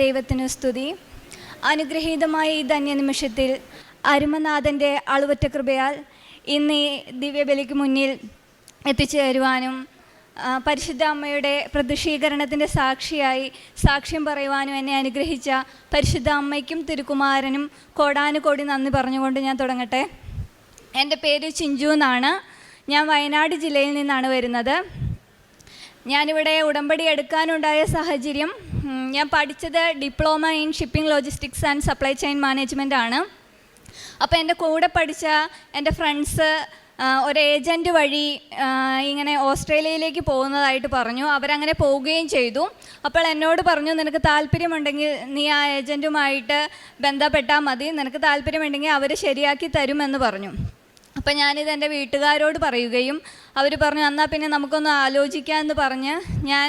ദൈവത്തിനു സ്തുതി. അനുഗ്രഹീതമായ ഈ ധന്യനിമിഷത്തിൽ അരുമനാഥന്റെ അളവറ്റ കൃപയാൽ ഇന്ന് ഈ ദിവ്യബലിക്ക് മുന്നിൽ എത്തിച്ചേരുവാനും പരിശുദ്ധ അമ്മയുടെ പ്രതിഷീകരണത്തിന്റെ സാക്ഷിയായി സാക്ഷ്യം പറയുവാനും എന്നെ അനുഗ്രഹിച്ച പരിശുദ്ധ അമ്മയ്ക്കും തിരുക്കുമാരനും കോടാനുകോടി നന്ദി പറഞ്ഞുകൊണ്ട് ഞാൻ തുടങ്ങട്ടെ. എന്റെ പേര് ചിഞ്ചു എന്നാണ്. ഞാൻ വയനാട് ജില്ലയിൽ നിന്നാണ് വരുന്നത്. ഞാനിവിടെ ഉടമ്പടി എടുക്കാനുണ്ടായ സാഹചര്യം ഞാൻ പഠിച്ചത് diploma in shipping logistics and supply chain management ആണ്. അപ്പോൾ എന്റെ കൂടെ പഠിച്ച എന്റെ ഫ്രണ്ട്സ് ഒരു ഏജന്റ് വഴി ഇങ്ങനെ ഓസ്ട്രേലിയയിലേക്ക് പോകുന്നതായിട്ട് പറഞ്ഞു. അവരങ്ങനെ പോവുകയും ചെയ്തു. അപ്പോൾ എന്നോട് പറഞ്ഞു നിനക്ക് താല്പര്യമുണ്ടെങ്കിൽ നീ ആ ഏജന്റുമായിട്ട് ബന്ധപ്പെട്ടാൽ മതി. നിനക്ക് താല്പര്യമുണ്ടെങ്കിൽ അവർ ശരിയാക്കി തരുമെന്ന് പറഞ്ഞു. അപ്പം ഞാനിത് എന്റെ വീട്ടുകാരോട് പറയുകയും അവർ പറഞ്ഞു എന്നാൽ പിന്നെ നമുക്കൊന്ന് ആലോചിക്കാമെന്ന് പറഞ്ഞ് ഞാൻ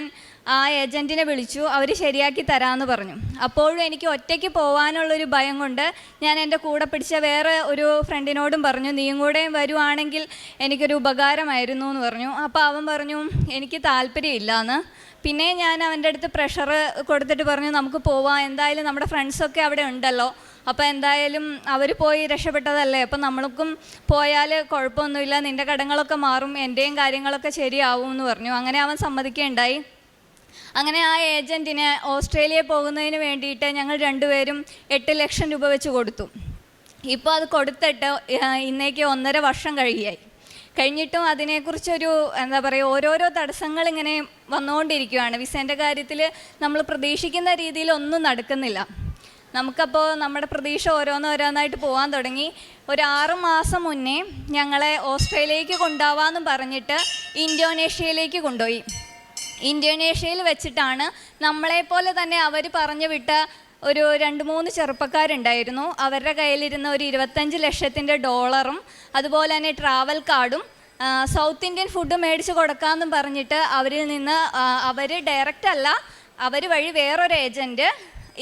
ആ ഏജന്റിനെ വിളിച്ചു അവർ ശരിയാക്കി തരാമെന്ന് പറഞ്ഞു. അപ്പോഴും എനിക്ക് ഒറ്റയ്ക്ക് പോകാനുള്ളൊരു ഭയം കൊണ്ട് ഞാൻ എന്റെ കൂടെ പിടിച്ച വേറെ ഒരു ഫ്രണ്ടിനോടും പറഞ്ഞു നീയും കൂടെ വരുവാണെങ്കിൽ എനിക്കൊരു ഉപകാരമായിരുന്നു എന്ന് പറഞ്ഞു. അപ്പോൾ അവൻ പറഞ്ഞു എനിക്ക് താല്പര്യമില്ല എന്ന് പിന്നെ ഞാൻ അവന്റെ അടുത്ത് പ്രഷർ കൊടുത്തിട്ട് പറഞ്ഞു നമുക്ക് പോവാം എന്തായാലും നമ്മുടെ ഫ്രണ്ട്സൊക്കെ അവിടെ ഉണ്ടല്ലോ. അപ്പോൾ എന്തായാലും അവർ പോയി രക്ഷപ്പെട്ടതല്ലേ? അപ്പം നമ്മൾക്കും പോയാൽ കുഴപ്പമൊന്നുമില്ല നിന്റെ കടങ്ങളൊക്കെ മാറും എന്റെയും കാര്യങ്ങളൊക്കെ ശരിയാവും എന്ന് പറഞ്ഞു. അങ്ങനെ അവൻ സമ്മതിക്കുകയുണ്ടായി. അങ്ങനെ ആ ഏജന്റിന് ഓസ്ട്രേലിയ പോകുന്നതിന് വേണ്ടിയിട്ട് ഞങ്ങൾ രണ്ടുപേരും എട്ട് ലക്ഷം രൂപ വെച്ച് കൊടുത്തു. ഇപ്പോൾ അത് കൊടുത്തിട്ട് ഇന്നേക്ക് ഒന്നര വർഷം കഴിയായി. കഴിഞ്ഞിട്ടും അതിനെക്കുറിച്ചൊരു എന്താ പറയുക ഓരോരോ തടസ്സങ്ങൾ ഇങ്ങനെ വന്നുകൊണ്ടിരിക്കുകയാണ് വിസേന്റെ കാര്യത്തിൽ നമ്മൾ പ്രതീക്ഷിക്കുന്ന രീതിയിൽ ഒന്നും നടക്കുന്നില്ല. നമുക്കപ്പോൾ നമ്മുടെ പ്രതീക്ഷ ഓരോന്നോരോന്നായിട്ട് പോകാൻ തുടങ്ങി. ഒരു ആറ് മാസം മുന്നേ ഞങ്ങളെ ഓസ്ട്രേലിയയിലേക്ക് കൊണ്ടുപോകാമെന്നും പറഞ്ഞിട്ട് ഇന്തോനേഷ്യയിലേക്ക് കൊണ്ടുപോയി. ഇന്തോനേഷ്യയിൽ വെച്ചിട്ടാണ് നമ്മളെപ്പോലെ തന്നെ അവർ പറഞ്ഞു വിട്ട ഒരു രണ്ട് മൂന്ന് ചെറുപ്പക്കാരുണ്ടായിരുന്നു. അവരുടെ കയ്യിലിരുന്ന ഒരു ഇരുപത്തഞ്ച് ലക്ഷത്തിന്റെ ഡോളറും അതുപോലെ തന്നെ ട്രാവൽ കാർഡും സൗത്ത് ഇന്ത്യൻ ഫുഡ് മേടിച്ച് കൊടുക്കാമെന്നും പറഞ്ഞിട്ട് അവരിൽ നിന്ന് അവർ ഡയറക്റ്റ് അല്ല അവർ വഴി വേറൊരു ഏജന്റ്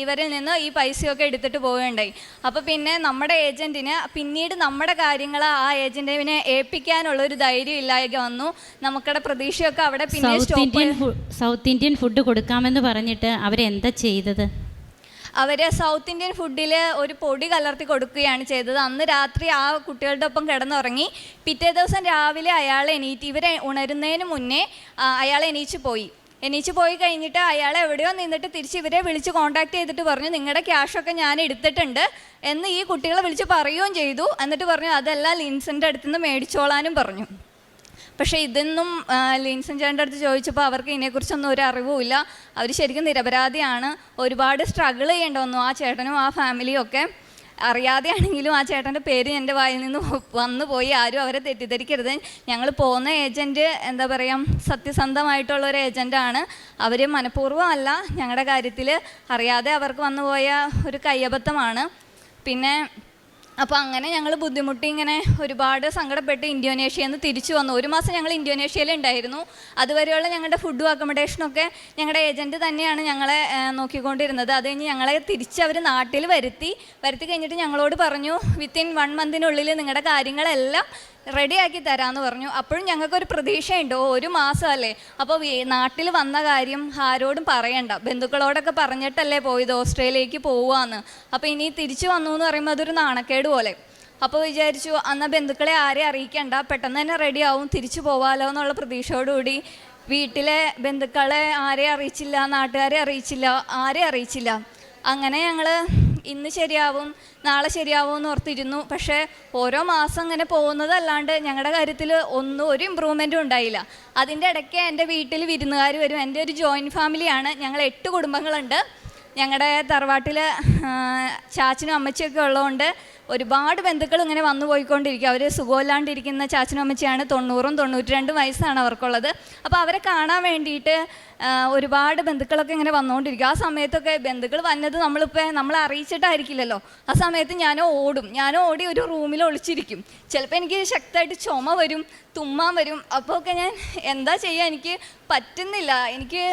ഇവരിൽ നിന്ന് ഈ പൈസയൊക്കെ എടുത്തിട്ട് പോവുകയുണ്ടായി. അപ്പോൾ പിന്നെ നമ്മുടെ ഏജന്റിന് പിന്നീട് നമ്മുടെ കാര്യങ്ങൾ ആ ഏജന്റിനെ ഏൽപ്പിക്കാനുള്ള ഒരു ധൈര്യം ഇല്ലായ്ക വന്നു. നമുക്കടെ പ്രതീക്ഷയൊക്കെ അവിടെ പിന്നെ South Indian South Indian food കൊടുക്കാമെന്ന് പറഞ്ഞിട്ട് അവരെന്താ ചെയ്തത്? അവർ സൗത്ത് ഇന്ത്യൻ ഫുഡിൽ ഒരു പൊടി കലർത്തി കൊടുക്കുകയാണ് ചെയ്തത്. അന്ന് രാത്രി ആ കുട്ടികളുടെ ഒപ്പം കിടന്നുറങ്ങി. പിറ്റേ ദിവസം രാവിലെ അയാൾ എണീറ്റ് ഇവരെ ഉണരുന്നതിന് മുന്നേ അയാൾ എണീച്ച് പോയി. എണീച്ച് പോയി കഴിഞ്ഞിട്ട് അയാൾ എവിടെയോ നിന്നിട്ട് തിരിച്ച് ഇവരെ വിളിച്ച് കോൺടാക്ട് ചെയ്തിട്ട് പറഞ്ഞു നിങ്ങളുടെ ക്യാഷൊക്കെ ഞാൻ എടുത്തിട്ടുണ്ട്. എന്ന് ഈ കുട്ടികളെ വിളിച്ച് പറയുകയും ചെയ്തു. എന്നിട്ട് പറഞ്ഞു അതെല്ലാം ലിൻസിന്റെ അടുത്തുനിന്ന് മേടിച്ചോളാനും പറഞ്ഞു. പക്ഷേ ഇതൊന്നും ലിൻസൻ ചേട്ടന്റെ അടുത്ത് ചോദിച്ചപ്പോൾ അവർക്ക് ഇതിനെക്കുറിച്ചൊന്നും ഒരു അറിവുമില്ല അവർ ശരിക്കും നിരപരാധിയാണ്. ഒരുപാട് സ്ട്രഗിൾ ചെയ്യേണ്ടി വന്നു ആ ചേട്ടനും ആ ഫാമിലിയും ഒക്കെ. അറിയാതെയാണെങ്കിലും ആ ചേട്ടന്റെ പേര് എന്റെ വായിൽ നിന്ന് വന്നു പോയി ആരും അവരെ തെറ്റിദ്ധരിക്കരുത്. ഞങ്ങൾ പോകുന്ന ഏജന്റ് എന്താ പറയുക സത്യസന്ധമായിട്ടുള്ള ഒരു ഏജന്റാണ്. അവർ മനഃപൂർവം അല്ല ഞങ്ങളുടെ കാര്യത്തിൽ അറിയാതെ അവർക്ക് വന്നുപോയ ഒരു കയ്യബദ്ധമാണ്. പിന്നെ അപ്പോൾ അങ്ങനെ ഞങ്ങൾ ബുദ്ധിമുട്ടി ഇങ്ങനെ ഒരുപാട് സങ്കടപ്പെട്ട് ഇന്തോനേഷ്യയിൽ നിന്ന് തിരിച്ചു വന്നു. ഒരു മാസം ഞങ്ങൾ ഇന്തോനേഷ്യയിൽ ഉണ്ടായിരുന്നു. അതുവരെയുള്ള ഞങ്ങളുടെ ഫുഡും അക്കോമഡേഷനും ഒക്കെ ഞങ്ങളുടെ ഏജന്റ് തന്നെയാണ് ഞങ്ങളെ നോക്കിക്കൊണ്ടിരുന്നത്. അത് കഴിഞ്ഞ് ഞങ്ങളെ തിരിച്ച് അവർ നാട്ടിൽ വരുത്തി. വരുത്തി കഴിഞ്ഞിട്ട് ഞങ്ങളോട് പറഞ്ഞു വിത്തിൻ വൺ മന്തിനുള്ളിൽ നിങ്ങളുടെ കാര്യങ്ങളെല്ലാം റെഡിയാക്കി തരാമെന്ന് പറഞ്ഞു. അപ്പോഴും ഞങ്ങൾക്കൊരു പ്രതീക്ഷയുണ്ട്. ഒരു അല്ലേ അപ്പോൾ നാട്ടിൽ വന്ന കാര്യം ആരോടും പറയണ്ട. ബന്ധുക്കളോടൊക്കെ പറഞ്ഞിട്ടല്ലേ പോയത് ഓസ്ട്രേലിയക്ക് പോവാന്ന്. അപ്പോൾ ഇനി തിരിച്ചു വന്നു എന്ന് പറയുമ്പോൾ അതൊരു നാണക്കേട് പോലെ. അപ്പോൾ വിചാരിച്ചു അന്ന് ബന്ധുക്കളെ ആരെയും അറിയിക്കണ്ട പെട്ടെന്ന് തന്നെ റെഡി ആവും തിരിച്ചു പോവാലോ എന്നുള്ള പ്രതീക്ഷയോടുകൂടി വീട്ടിലെ ബന്ധുക്കളെ ആരെയും അറിയിച്ചില്ല നാട്ടുകാരെ അറിയിച്ചില്ല ആരെയും അറിയിച്ചില്ല. അങ്ങനെ ഞങ്ങൾ ഇന്ന് ശരിയാവും നാളെ ശരിയാവും എന്ന് ഓർത്തിരുന്നു. പക്ഷേ ഓരോ മാസം ഇങ്ങനെ പോകുന്നതല്ലാണ്ട് ഞങ്ങളുടെ കാര്യത്തിൽ ഒന്നും ഒരു ഇമ്പ്രൂവ്മെന്റും ഉണ്ടായില്ല. അതിന്റെ ഇടയ്ക്ക് എന്റെ വീട്ടിൽ വിരുന്നുകാർ വരും. എന്റെ ഒരു ജോയിന്റ് ഫാമിലിയാണ് ഞങ്ങൾ എട്ട് കുടുംബങ്ങളുണ്ട്. ഞങ്ങളുടെ തറവാട്ടിൽ ചാച്ചനും അമ്മച്ചിയൊക്കെ ഉള്ളതുകൊണ്ട് ഒരുപാട് ബന്ധുക്കൾ ഇങ്ങനെ വന്നു പോയിക്കൊണ്ടിരിക്കും. അവർ സുഖമില്ലാണ്ടിരിക്കുന്ന ചാച്ചനും അമ്മച്ചിയാണ് തൊണ്ണൂറും തൊണ്ണൂറ്റി രണ്ടും വയസ്സാണ് അവർക്കുള്ളത്. അപ്പോൾ അവരെ കാണാൻ വേണ്ടിയിട്ട് ഒരുപാട് ബന്ധുക്കളൊക്കെ ഇങ്ങനെ വന്നുകൊണ്ടിരിക്കും ആ സമയത്തൊക്കെ ബന്ധുക്കൾ വന്നത് നമ്മളിപ്പോൾ നമ്മളെ അറിയിച്ചിട്ടായിരിക്കില്ലല്ലോ. ആ സമയത്ത് ഞാൻ ഓടും. ഞാൻ ഓടി ഒരു റൂമിൽ ഒളിച്ചിരിക്കും. ചിലപ്പോൾ എനിക്ക് ശക്തമായിട്ട് ചുമ വരും തുമ്മാൻ വരും. അപ്പോൾ ഒക്കെ ഞാൻ എന്താ ചെയ്യുക എനിക്ക് പറ്റുന്നില്ല. എനിക്ക്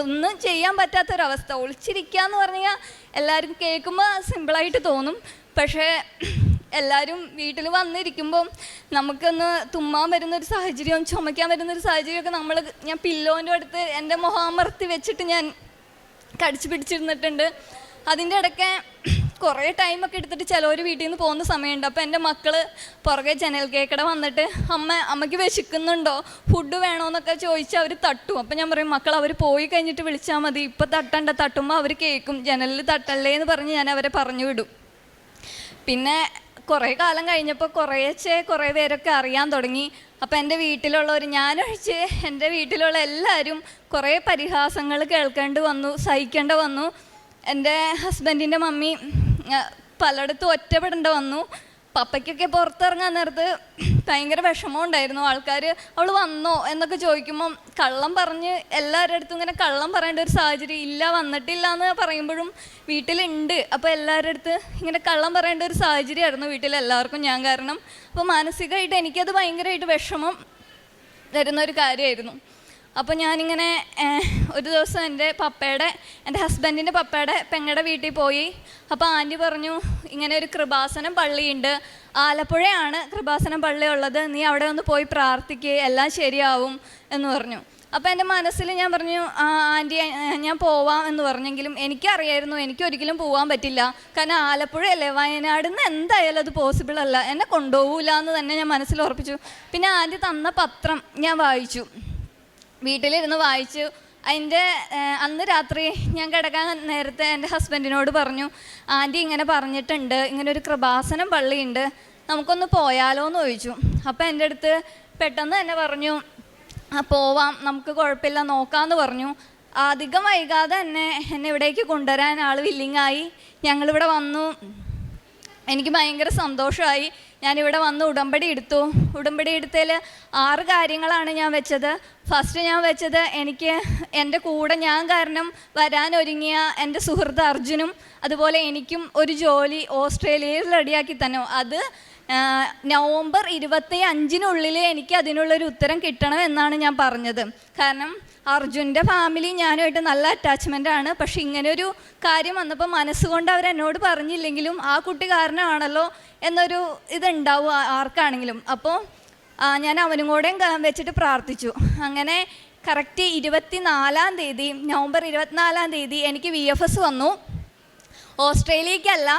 ഒന്നും ചെയ്യാൻ പറ്റാത്തൊരവസ്ഥ. ഒളിച്ചിരിക്കുക എന്ന് പറഞ്ഞാൽ എല്ലാവരും കേൾക്കുമ്പോൾ സിമ്പിളായിട്ട് തോന്നും. പക്ഷേ എല്ലാവരും വീട്ടിൽ വന്നിരിക്കുമ്പം നമുക്കൊന്ന് തുമ്മാൻ വരുന്നൊരു സാഹചര്യവും ചുമയ്ക്കാൻ വരുന്നൊരു സാഹചര്യമൊക്കെ നമ്മൾ ഞാൻ പില്ലോന്റെ അടുത്ത് എന്റെ മുഖാമർത്തി വെച്ചിട്ട് ഞാൻ കടിച്ചു പിടിച്ചിരുന്നിട്ടുണ്ട്. അതിന്റെ ഇടയ്ക്ക് കുറേ ടൈമൊക്കെ എടുത്തിട്ട് ചിലവർ വീട്ടിൽ നിന്ന് പോകുന്ന സമയമുണ്ട്. അപ്പോൾ എന്റെ മക്കൾ പുറകെ ജനൽ കേക്കട വന്നിട്ട് അമ്മ അമ്മയ്ക്ക് വിശക്കുന്നുണ്ടോ? ഫുഡ് വേണോന്നൊക്കെ ചോദിച്ച് അവർ തട്ടും. അപ്പം ഞാൻ പറയും മക്കൾ അവർ പോയി കഴിഞ്ഞിട്ട് വിളിച്ചാൽ മതി. ഇപ്പം തട്ടണ്ട. തട്ടുമ്പോൾ അവർ കേൾക്കും ജനലിൽ തട്ടല്ലേ എന്ന് പറഞ്ഞ് ഞാൻ അവരെ പറഞ്ഞു വിടും. പിന്നെ കുറേ കാലം കഴിഞ്ഞപ്പോൾ കുറേച്ചേ കുറേ പേരൊക്കെ അറിയാൻ തുടങ്ങി. അപ്പോൾ എന്റെ വീട്ടിലുള്ളവർ ഞാനൊഴിച്ച് എന്റെ വീട്ടിലുള്ള എല്ലാവരും കുറേ പരിഹാസങ്ങൾ കേൾക്കേണ്ടി വന്നു സഹിക്കേണ്ടി വന്നു. എന്റെ ഹസ്ബൻഡിന്റെ മമ്മി പലയിടത്തും ഒറ്റപ്പെടേണ്ടി വന്നു. പപ്പയ്ക്കൊക്കെ പുറത്തിറങ്ങാൻ നേരത്ത് ഭയങ്കര വിഷമം ഉണ്ടായിരുന്നു ആൾക്കാർ അവൾ വന്നോ എന്നൊക്കെ ചോദിക്കുമ്പം കള്ളം പറഞ്ഞ് എല്ലാവരുടെ അടുത്തും ഇങ്ങനെ കള്ളം പറയേണ്ട ഒരു സാഹചര്യം ഇല്ല വന്നിട്ടില്ല എന്ന് പറയുമ്പോഴും വീട്ടിലുണ്ട്. അപ്പോൾ എല്ലാവരുടെ അടുത്ത് ഇങ്ങനെ കള്ളം പറയേണ്ട ഒരു സാഹചര്യമായിരുന്നു വീട്ടിൽ എല്ലാവർക്കും ഞാൻ കാരണം. അപ്പോൾ മാനസികമായിട്ട് എനിക്കത് ഭയങ്കരമായിട്ട് വിഷമം തരുന്ന ഒരു കാര്യമായിരുന്നു. അപ്പോൾ ഞാനിങ്ങനെ ഒരു ദിവസം എന്റെ പപ്പയുടെ എന്റെ ഹസ്ബൻഡിന്റെ പപ്പയുടെ പെങ്ങളുടെ വീട്ടിൽ പോയി. അപ്പോൾ ആന്റി പറഞ്ഞു ഇങ്ങനെ ഒരു കൃപാസനം പള്ളിയുണ്ട്. ആലപ്പുഴയാണ് കൃപാസനം പള്ളി ഉള്ളത്. നീ അവിടെ ഒന്ന് പോയി പ്രാർത്ഥിക്കുക എല്ലാം ശരിയാവും. എന്ന് പറഞ്ഞു. അപ്പോൾ എന്റെ മനസ്സിൽ ഞാൻ പറഞ്ഞു ആന്റി ഞാൻ പോവാം എന്ന് പറഞ്ഞെങ്കിലും എനിക്കറിയായിരുന്നു എനിക്ക് ഒരിക്കലും പോകാൻ പറ്റില്ല. കാരണം ആലപ്പുഴയല്ലേ വയനാട് നിന്ന് എന്തായാലും അത് പോസിബിൾ അല്ല. എന്നെ കൊണ്ടുപോകില്ല എന്ന് തന്നെ ഞാൻ മനസ്സിൽ ഉറപ്പിച്ചു. പിന്നെ ആന്റി തന്ന പത്രം ഞാൻ വായിച്ചു. വീട്ടിലിരുന്ന് വായിച്ചു. അതിന്റെ അന്ന് രാത്രി ഞാൻ കിടക്കാൻ നേരത്തെ എന്റെ ഹസ്ബൻഡിനോട് പറഞ്ഞു ആന്റി ഇങ്ങനെ പറഞ്ഞിട്ടുണ്ട് ഇങ്ങനെ ഒരു കൃപാസനം പള്ളിയുണ്ട് നമുക്കൊന്ന് പോയാലോ എന്ന് ചോദിച്ചു. അപ്പോൾ എന്റെ അടുത്ത് പെട്ടെന്ന് തന്നെ പറഞ്ഞു പോവാം നമുക്ക് കുഴപ്പമില്ല നോക്കാമെന്ന് പറഞ്ഞു. അധികം വൈകാതെ തന്നെ എന്നെ ഇവിടേക്ക് കൊണ്ടുവരാൻ ആൾ വില്ലിങ്ങായി. ഞങ്ങളിവിടെ വന്നു. എനിക്ക് ഭയങ്കര സന്തോഷമായി. ഞാനിവിടെ വന്ന് ഉടമ്പടി എടുത്തു. ഉടമ്പടി എടുത്തതിൽ ആറ് കാര്യങ്ങളാണ് ഞാൻ വെച്ചത്. ഫസ്റ്റ് ഞാൻ വെച്ചത് എനിക്ക് എന്റെ കൂടെ ഞാൻ കാരണം വരാൻ ഒരുങ്ങിയ എന്റെ സുഹൃത്ത് അർജുനും അതുപോലെ എനിക്കും ഒരു ജോലി ഓസ്ട്രേലിയയിൽ റെഡിയാക്കി തന്നെ. അത് നവംബർ ഇരുപത്തി അഞ്ചിനുള്ളിൽ എനിക്ക് അതിനുള്ളൊരു ഉത്തരം കിട്ടണം എന്നാണ് ഞാൻ പറഞ്ഞത്. കാരണം അർജുന്റെ ഫാമിലി ഞാനുമായിട്ട് നല്ല അറ്റാച്ച്മെന്റ് ആണ്. പക്ഷെ ഇങ്ങനൊരു കാര്യം വന്നപ്പോൾ മനസ്സുകൊണ്ട് അവർ എന്നോട് പറഞ്ഞില്ലെങ്കിലും ആ കുട്ടി കാരണമാണല്ലോ എന്നൊരു ഇതുണ്ടാവും ആർക്കാണെങ്കിലും. അപ്പോൾ ഞാൻ അവനും കൂടെയും വെച്ചിട്ട് പ്രാർത്ഥിച്ചു. അങ്ങനെ കറക്റ്റ് ഇരുപത്തി നാലാം തീയതി നവംബർ ഇരുപത്തിനാലാം തീയതി എനിക്ക് വി എഫ് എസ് വന്നു. ഓസ്ട്രേലിയക്കല്ല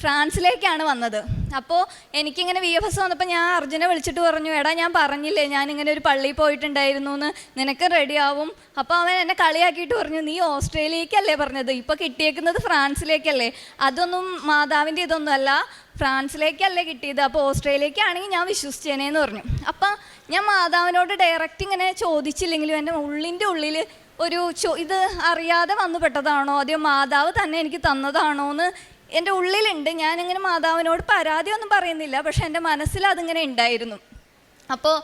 ഫ്രാൻസിലേക്കാണ് വന്നത്. അപ്പോൾ എനിക്കിങ്ങനെ വി എഫ് എസ് വന്നപ്പോൾ ഞാൻ അർജുനെ വിളിച്ചിട്ട് പറഞ്ഞു എടാ ഞാൻ പറഞ്ഞില്ലേ ഞാനിങ്ങനെ ഒരു പള്ളിയിൽ പോയിട്ടുണ്ടായിരുന്നു എന്ന് നിനക്ക് റെഡിയാവും അപ്പോൾ അവൻ എന്നെ കളിയാക്കിയിട്ട് പറഞ്ഞു നീ ഓസ്ട്രേലിയക്കല്ലേ പറഞ്ഞത്? ഇപ്പോൾ കിട്ടിയേക്കുന്നത് ഫ്രാൻസിലേക്കല്ലേ? അതൊന്നും മാതാവിന്റെ ഇതൊന്നും അല്ല. ഫ്രാൻസിലേക്കല്ലേ കിട്ടിയത്? അപ്പോൾ ഓസ്ട്രേലിയക്കാണെങ്കിൽ ഞാൻ വിശ്വസിച്ചേനേന്ന് പറഞ്ഞു. അപ്പം ഞാൻ മാതാവിനോട് ഡയറക്റ്റ് ഇങ്ങനെ ചോദിച്ചില്ലെങ്കിലും എന്റെ ഉള്ളിന്റെ ഉള്ളിൽ ഒരു ചോ ഇത് അറിയാതെ വന്നു പെട്ടതാണോ അതെയോ മാതാവ് തന്നെ എനിക്ക് തന്നതാണോ എന്ന് എന്റെ ഉള്ളിലുണ്ട്. ഞാനിങ്ങനെ മാതാവിനോട് പരാതി ഒന്നും പറയുന്നില്ല. പക്ഷെ എന്റെ മനസ്സിൽ അതിങ്ങനെ ഉണ്ടായിരുന്നു. അപ്പോൾ